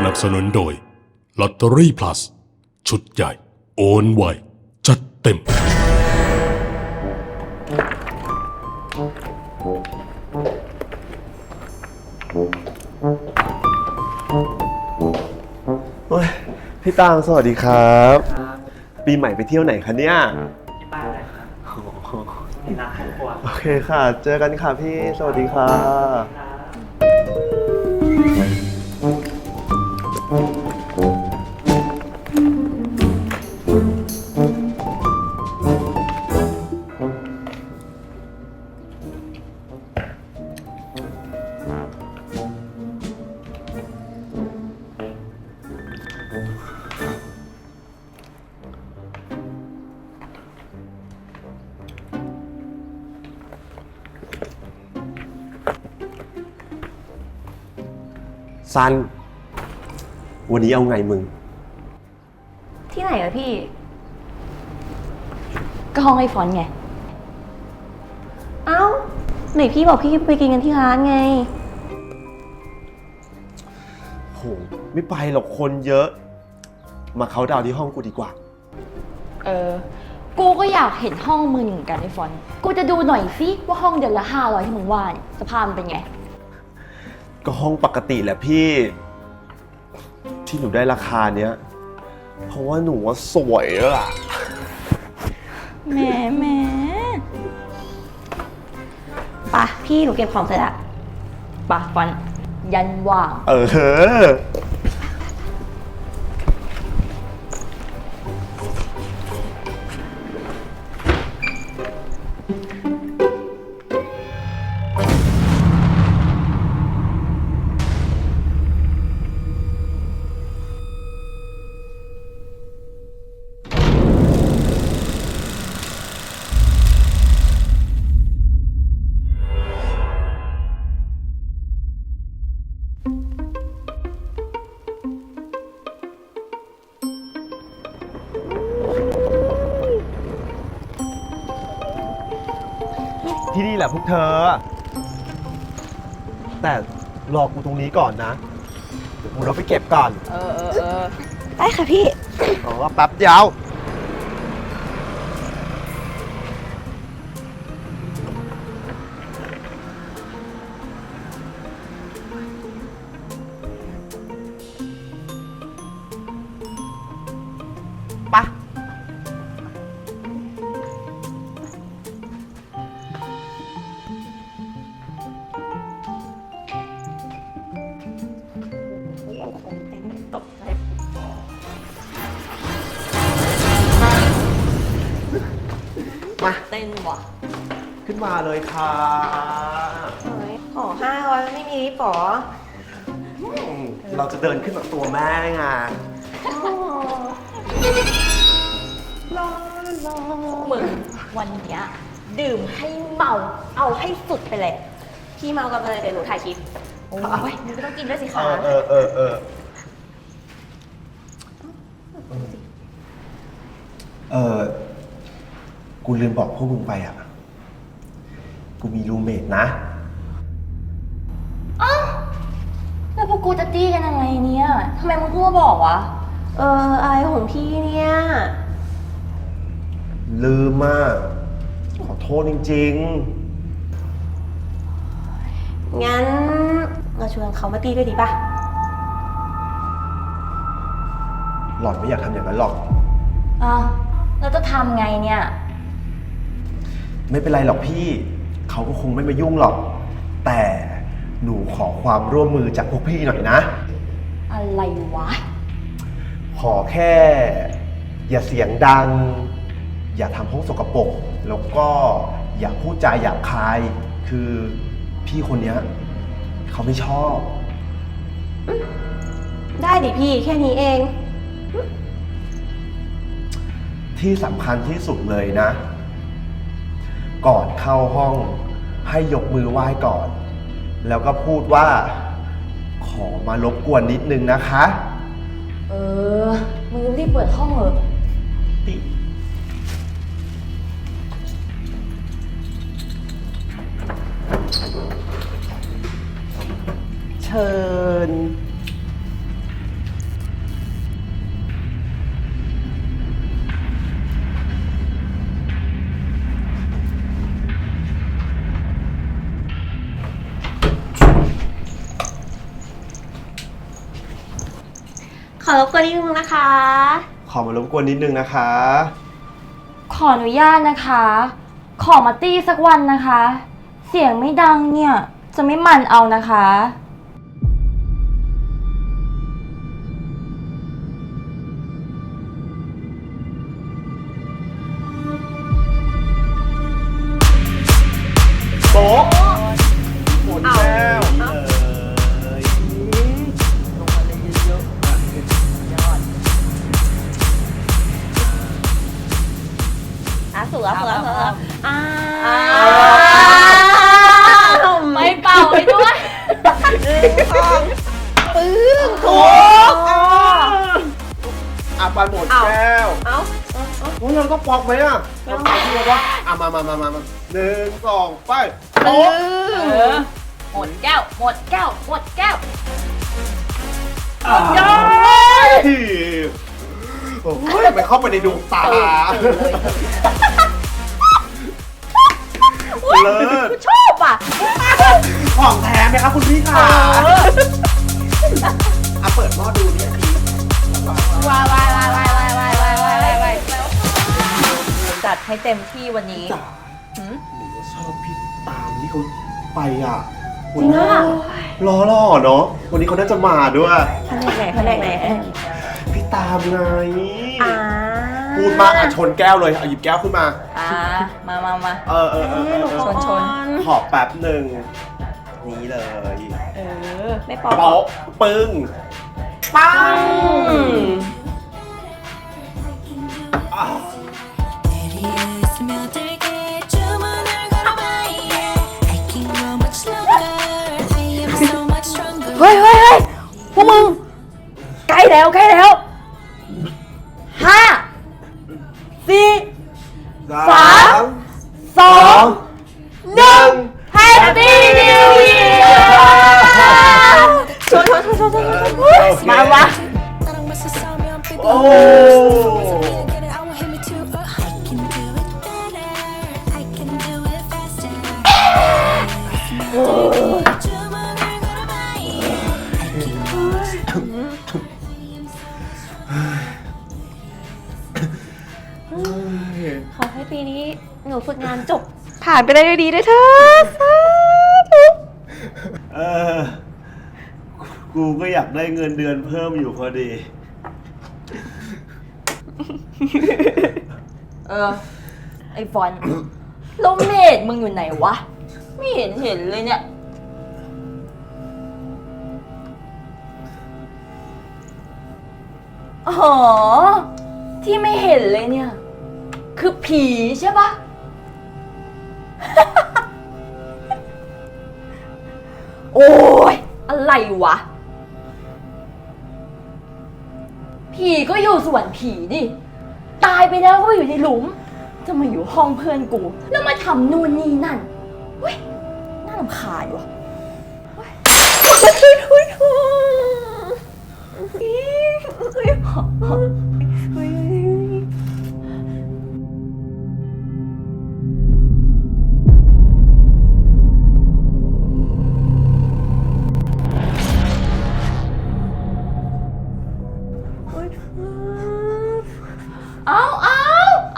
สนับสนุนโดยลอตเตอรี่ plus ชุดใหญ่ โอนไวจัดเต็ม โอ้ยพี่ตางสวัสดีครับปีใหม่ไปเที่ยวไหนคะเนี่ยที่บ้านเลยครับนี่นะครอบครัวโอเคค่ะ เจอกันค่ะพี่สวัสดีค่ะ ซัน วันนี้เอาไงมึง ที่ไหนอะพี่ ก็ห้องไอฟอนต์ไง เอ้า ไหนพี่บอกพี่ไปกินกันที่ร้านไง โห ไม่ไปหรอกคนเยอะ มาเขาน์ดาวน์ที่ห้องกูดีกว่า เออ กูก็อยากเห็นห้องมึงเหมือนกันไอฟอนต์กูจะดูหน่อยสิว่าห้องเดือนละห้าร้อยที่มึงว่าเนี่ยสภาพมันเป็นไง ก็ห้องปกติแหละพี่ ที่หนูได้ราคาเนี้ย เพราะว่าหนูว่าสวยอะแหมแหมปะพี่หนูเก็บของเสร็จละปะฟอนต์ยันว่าง เออ แหละพวกเธอ แต่รอกูตรงนี้ก่อนนะ เดี๋ยวกูเราไปเก็บก่อน เออเออเออ ได้ค่ะพี่ อ๋อแป๊บเดียว มาเลยค่ะขอห้าร้อยไม่มีลิปหรออืมเราจะเดินขึ้นแบบตัวแม่ไงมึงวันเนี้ยดื่มให้เมา เอาให้สุดไปเลย พี่เมากันเลยเดี๋ยวหนูถ่ายคลิป โอ้ยมึงก็ต้องกินด้วยสิเอคะ อเออเออเออเออกูลืมบอกพวกมึงไปอะ กูมีรูเมทนะแล้วพวกกูจะตี้กันยังไงเนี่ยทำไมมึงเพิ่งมาบอกวะ เอออะไรของพี่เนี่ย ลืมมาก ขอโทษจริง งั้นเราชวนเขามาตีด้วยดีป่ะ ๆ หล่อนไม่อยากทำอย่างนั้นหรอกอะแล้วจะทำไงเนี่ย ไม่เป็นไรหรอกพี่ เขาก็คงไม่มายุ่งหรอก แต่หนูขอความร่วมมือจากพวกพี่หน่อยนะ อะไรวะ ขอแค่ อย่าเสียงดัง อย่าทำห้องสกปรกแล้วก็อย่าพูดจาหยาบคาย คือพี่คนเนี้ยเขาไม่ชอบ ได้ดิพี่แค่นี้เอง ที่สำคัญที่สุดเลยนะ ก่อนเข้าห้อง ให้ยกมือไหว้ก่อน แล้วก็พูดว่า ขอมารบกวนนิดนึงนะคะ เออ มึงรีบเปิดห้องเหอะเชิญ วนนิดนึงนะคะ ขอมารบกวนนิดนึงนะคะ ขออนุญาตนะคะ ขอมาตี้สักวันนะคะ เสียงไม่ดังเนี่ย จะไม่มันเอานะคะ โต๊ะ โอ้ยไปเข้าไปในดวงตาเลิศชอบอะของแท้ไหมครับคุณพี่ขาอะเปิดหม้อดูเนี่ยพี่วายวายวายวายวายวายวายวายวายวายจัดให้เต็มที่วันนี้จ๋าหนูชอบพี่ตามที่เขาไปอะ จริงอ่ะ รอรอเนาะวันนี้เขาน่าจะมาด้วย แผนกไหนแผนกไหนแผนกไหน พี่ตามไง อ่า พูดมากอ่ะชนแก้วเลยเอาหยิบแก้วขึ้นมา อ่า มามามา เออเออเออเออเออ ชนชน ขอแป๊บหนึ่งนี่เลย เออ ไม่ปอก โป๊ะปึ้งปังอ้าว 스며들게 เฮ้ยเฮ้ยเฮ้ยพวกมึง ใกล้แล้วใกล้แล้วห้าสี่สามสองหนึ่ง Happy New Year ชนชนชนชนชนชนมาวะ โอ้ ฝึกงานจบ ผ่านไปได้ด้วยดีด้วยเถอะเออ กูก็อยากได้เงินเดือนเพิ่มอยู่พอดี เออ ไอ้ฟอนโลเมดมึงอยู่ไหนวะ ไม่เห็นเห็นเลยเนี่ย อ๋อ ที่ไม่เห็นเลยเนี่ย คือผีใช่ปะ โอ้ยอะไรวะ ผีก็อยู่ส่วนผีดิ ตายไปแล้วก็อยู่ในหลุม จะมาอยู่ห้องเพื่อนกู แล้วมาทำนู่นนี่นั่นเว้ยน่ารำคาญว่ะเว้ยเฮ้ยเฮ้ยเฮ้ เอาเอา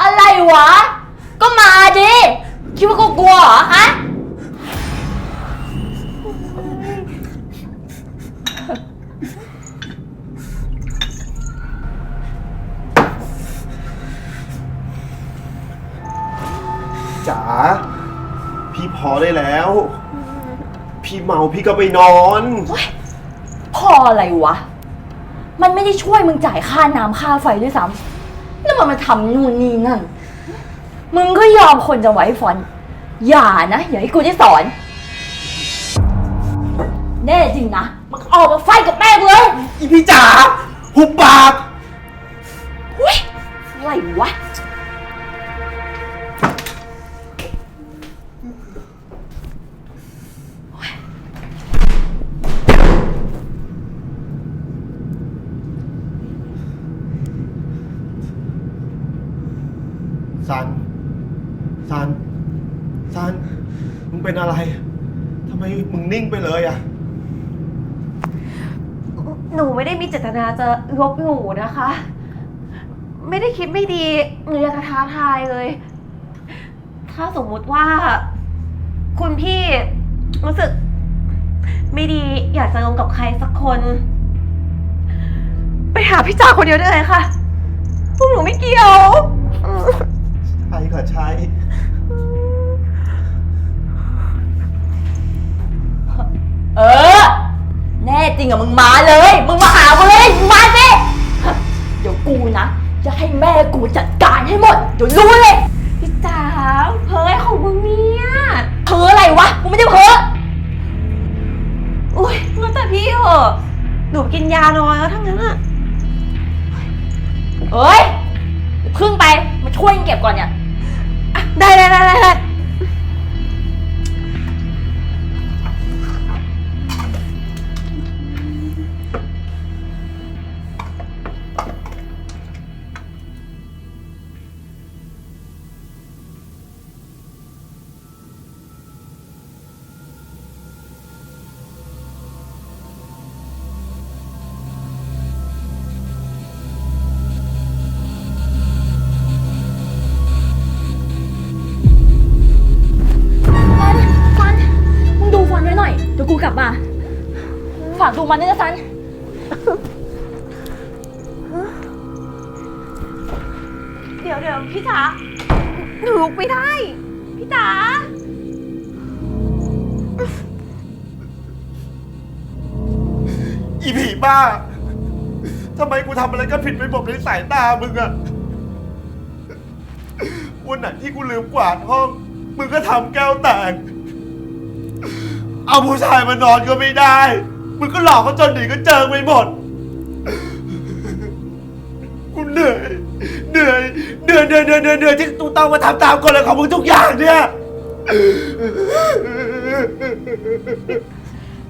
อะไรวะ ก็มาดิ คิดว่ากูกลัวเหรอฮะ จ๋าพี่พอได้แล้ว พี่เมาพี่ก็ไปนอน พออะไรวะ มันไม่ได้ช่วยมึงจ่ายค่าน้ำค่าไฟด้วยซ้ำ แล้วมันมาทำนู่นนี่นั่น มึงก็ยอมคนจะไว้ฟอน อย่านะ อย่าให้กูได้สอน แน่จริงนะมึงออกมาไฟกับแม่กูเลย อีพี่จ๋าหุบปากอุ้ยอะไรวะ นาจะลบหนูนะคะ ไม่ได้คิดไม่ดีหรืออยากจะท้าทายเลย ถ้าสมมุติว่า คุณพี่รู้สึก ไม่ดีอยากจะลงกับใครสักคน ไปหาพี่จ่าคนเดียวได้เลยค่ะ พวกหนูไม่เกี่ยวอืมใช่ค่ะใช่เออ แน่จริงอะมึงมาเลย มึงมาหากูเลยมึงมาสิเดี๋ยวกูนะ จะให้แม่กูจัดการให้หมด เดี๋ยวรู้เลย พี่จ๋าเพ้ออะไรของมึงเนี่ยเธออะไรวะ กูไม่ได้เพ้ออุ้ยงั้นแต่พี่เหอะหนูกินยานอนแล้วทั้งนั้นอะเอ้ยเดี๋ยวพึ่งไป มาช่วยเก็บก่อนเนี่ยอะได้ได้ได้ได้ากดูมันด้วยนะซัน เดี๋ยวเดี๋ยวพี่จ๋าหนูลุกไม่ได้ พี่จ๋าอีผีบ้า ทำไมกูทำอะไรก็ผิดไปหมดในสายตามึงอะวันไหนที่กูลืมกวาดห้อง มึงก็ทำแก้วแตก เอาผู้ชายมานอนก็ไม่ได้ มึงก็หลอกเขาจนหนีก็เจิงไปหมด กูเหนื่อย เหนื่อยเหนื่อยเหนื่อยเหนื่อยเหนื่อยเหนื่อยที่กูต้องมาทำตามกฎอะไรของมึงทุกอย่างเนี่ย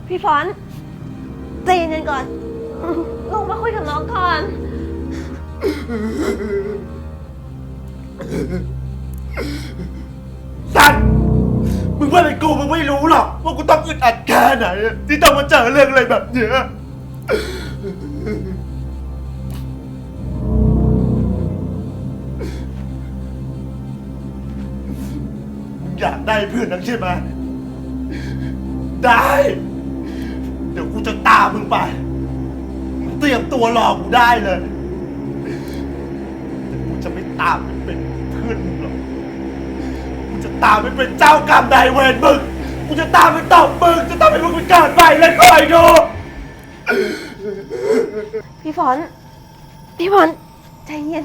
พี่ฟอนต์ใจเย็นๆก่อน ลงมาคุยกับน้องก่อน สัน มึงว่าเป็นกูมึงไม่รู้หรอกว่ากูต้องอึดอัดแค่ไหนที่ต้องมาเจอเรื่องอะไรแบบเนี้ยมึงอยากได้เพื่อนนักใช่ไหมได้ เดี๋ยวกูจะตามมึงไปมึงเตรียมตัวรอกกูได้เลยแต่กูจะไม่ตามไปเป็น ตามไปเป็นเจ้ากรรมนายเวรมึง กูจะตามไปตบมึง จะทำให้มึงเป็นการไปเลยคอยดู พี่ฟอนต์พี่ฟอนต์ใจเย็น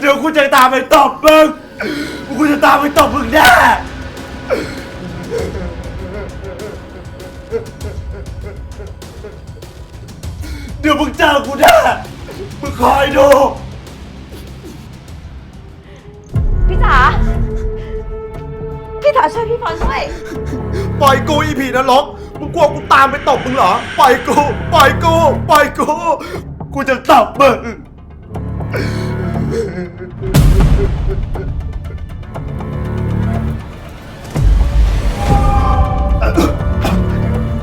เดี๋ยวกูจะตามไปตบมึง กูจะตามไปตบมึงแน่เดี๋ยวมึงเจอกูแน่มึงคอยดู พี่จ๋า พี่จ๋าช่วยพี่ฟอนต์ด้วยปล่อยกูอีผีนรกมึงกลัวกูตามไปตบมึงเหรอ ปล่อยกู ปล่อยกู ปล่อยกู กูจะตบมึง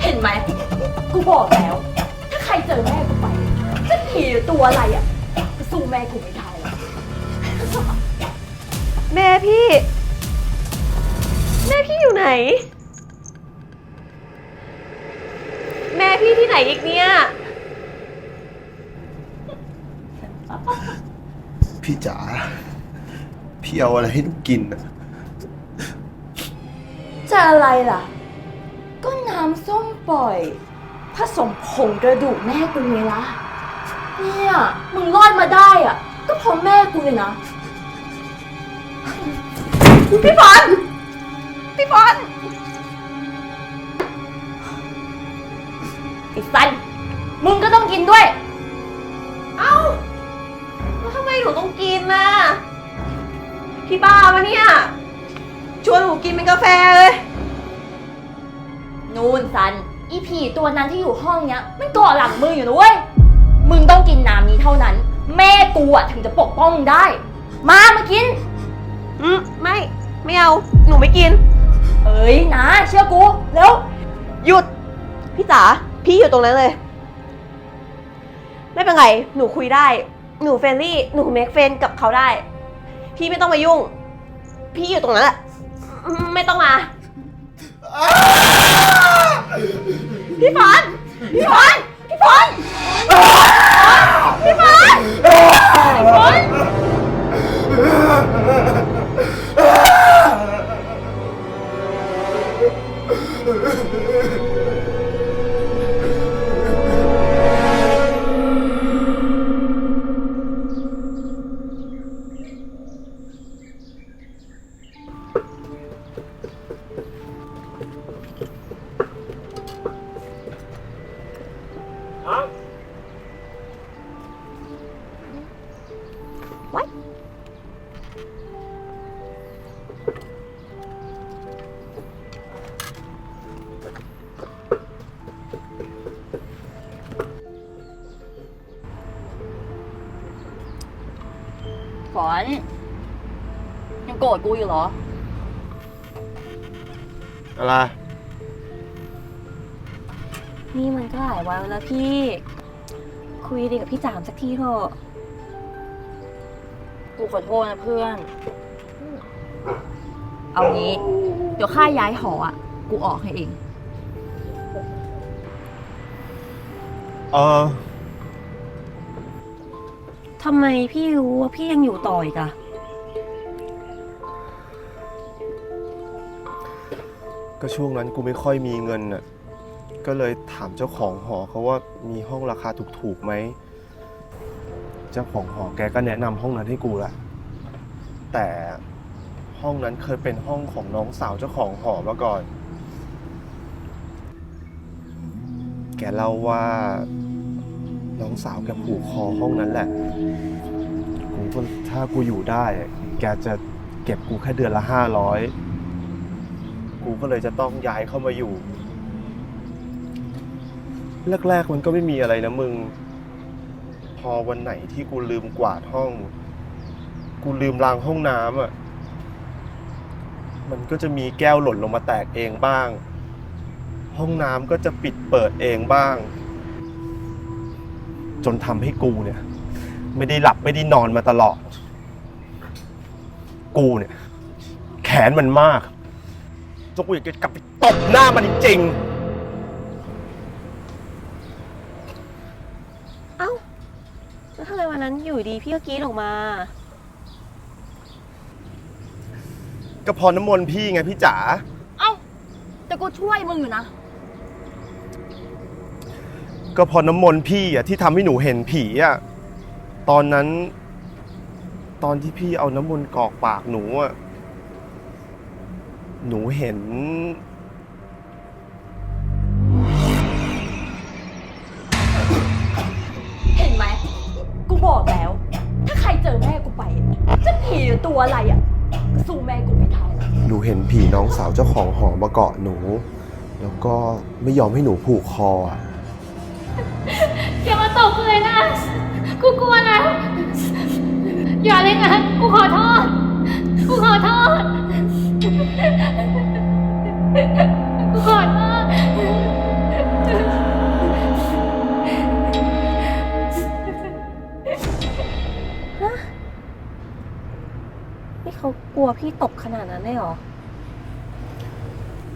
เห็นไหมกูบอกแล้ว ถ้าใครเจอแม่กูไปจะผีหรือตัวอะไรอะก็สู้แม่กูไม่ได้หรอกแม่พี่ แม่พี่อยู่ไหน แม่พี่ที่ไหนอีกเนี่ย พี่จ๋าพี่เอาอะไรให้หนูกินอะจะอะไรล่ะ ก็น้ำส้มปล่อย ผสมผงกระดูกแม่กูไงล่ะ เนี่ย มึงรอดมาได้อะ ก็เพราะแม่กูเลยนะ พี่ฟอนต์ พี่ฟอนต์ไอ้สันมึงก็ต้องกินด้วย เอ้าแล้วทำไมหนูต้องกินน่ะพี่บ้าปะเนี่ย ชวนหนูกินเป็นกาแฟเลยนูนสัน อีผีตัวนั้นที่อยู่ห้องเนี้ยมันเกาะหลังมึงอยู่นะเว้ย มึงต้องกินน้ำนี้เท่านั้น แม่กูอะถึงจะปกป้องมึงได้ มามากิน อืมไม่ ไม่เอา หนูไม่กิน เอ้ยนะ เชื่อกูเร็วหยุด พี่จ๋าพี่อยู่ตรงนั้นเลย ไม่เป็นไร หนูคุยได้ หนูเฟรนลี่ หนูเมคเฟนกับเขาได้ พี่ไม่ต้องมายุ่ง พี่อยู่ตรงนั้นแหละไม่ต้องมา พี่ฟอนพี่ฟอนพี่ฟอนพี่ฟอนพี่ฟอน ฝนยังโกรธกูอยู่เหรอ อะไร นี่มันก็หลายวันแล้วพี่ คุยดีกับพี่จามสักทีเถอะกูขอโทษนะเพื่อน เอางี้ เดี๋ยวค่าย้ายหออะ กูออกให้เอง เออ ทำไมพี่รู้ว่าพี่ยังอยู่ต่ออีกอะก็ช่วงนั้นกูไม่ค่อยมีเงินน่ะ ก็เลยถามเจ้าของหอเขาว่ามีห้องราคาถูกๆไหม เจ้าของหอแกก็แนะนำห้องนั้นให้กูละ แต่ห้องนั้นเคยเป็นห้องของน้องสาวเจ้าของหอมาก่อน แกเล่าว่า น้องสาวแกผูกคอห้องนั้นแหละ กูก็ถ้ากูอยู่ได้ แกจะเก็บกูแค่เดือนละห้าร้อยกูก็เลยจะต้องย้ายเข้ามาอยู่ แรกๆมันก็ไม่มีอะไรนะมึง พอวันไหนที่กูลืมกวาดห้อง กูลืมล้างห้องน้ำอะ มันก็จะมีแก้วหล่นลงมาแตกเองบ้าง ห้องน้ำก็จะปิดเปิดเองบ้าง จนทำให้กูเนี่ย ไม่ได้หลับไม่ได้นอนมาตลอด กูเนี่ย แขนมันมากจนกูอยากจะกลับไปตบหน้ามันจริงเอ้า แล้วทำไมวันนั้นอยู่ดีพี่ก็กรีดออกมา ๆก็พอน้ำมนต์พี่ไงพี่จ๋า เอ้า แต่กูช่วยมึงอยู่นะ ก็พอน้ำมนต์พี่อะที่ทำให้หนูเห็นผีอะตอนนั้น ตอนที่พี่เอาน้ำมนต์กรอกปากหนูอะหนูเห็น เห็นไหม กูบอกแล้ว ถ้าใครเจอแม่กูไป จะผีหรือตัวอะไรอะก็สู้แม่กูไม่ได้หรอกหนูเห็นผีน้องสาวเจ้าของหอมาเกาะหนู แล้วก็ไม่ยอมให้หนูผูกคออะอย่ามาต บกูเลยนะ กูกลัวแล้วอย่าเลยนะ กูขอโทษ กูขอโทษ กูขอโทษนี่เขากลัวพี่ตกขนาดนั้นเลยเหรอ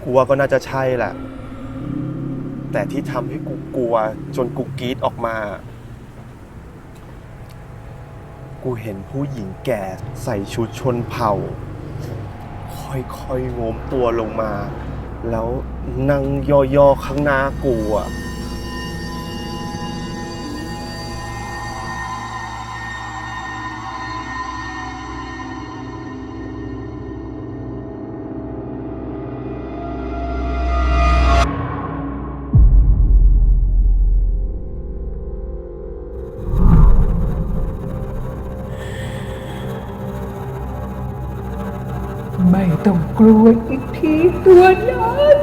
กูว่าก็น่าจะใช่แหละ แต่ที่ทำให้กูกลัว จนกูกรีดออกมา กูเห็นผู้หญิงแก่ใส่ชุดชนเผ่า ค่อยๆโง้มตัวลงมา แล้วนั่งย่อๆข้างหน้ากูอะ กลัวอีกทีตัวนั้น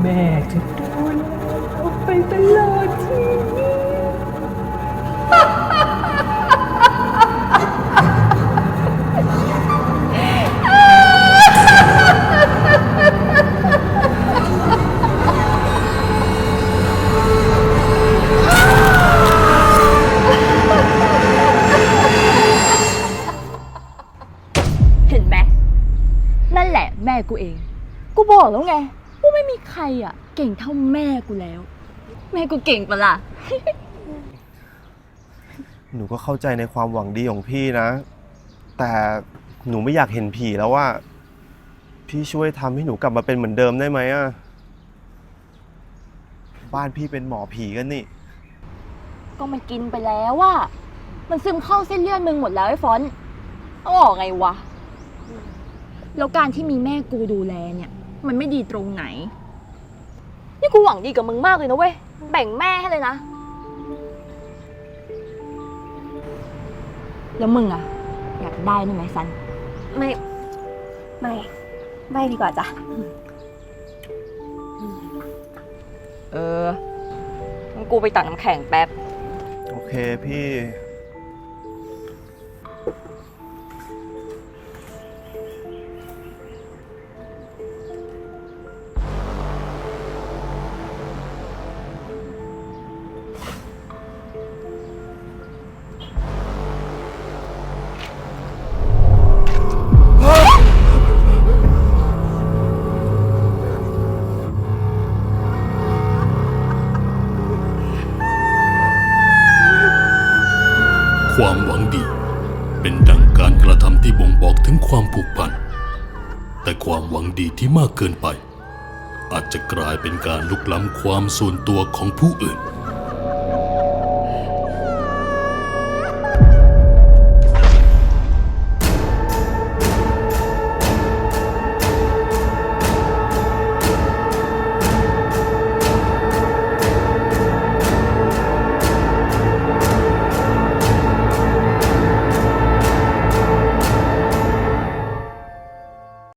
แม่จะดูแลเอาไปตลอดชีวิต ใครอะ เก่งเท่าแม่กูแล้ว แม่กูเก่งปะล่ะ หนูก็เข้าใจในความหวังดีของพี่นะ แต่หนูไม่อยากเห็นผีแล้วว่า พี่ช่วยทำให้หนูกลับมาเป็นเหมือนเดิมได้ไหมอะบ้านพี่เป็นหมอผีกันนี่ ก็มันกินไปแล้วว่า มันซึมเข้าเส้นเลือดมึงหมดแล้วไอ้ฟอนต์เอาออกไงวะ แล้วการที่มีแม่กูดูแลเนี่ย มันไม่ดีตรงไหน นี่กูหวังดีกับมึงมากเลยนะเว้ย แบ่งแม่ให้เลยนะ แล้วมึงอะอยากได้นี่ไหมซัน ไม่ ไม่ ไม่ดีกว่าจ้ะ เอองั้นกูไปตักน้ำแข็งแป๊บ โอเคพี่ ความหวังดี เป็นดังการกระทำที่บ่งบอกถึงความผูกพัน แต่ความหวังดีที่มากเกินไป อาจจะกลายเป็นการลุกล้ำความส่วนตัวของผู้อื่น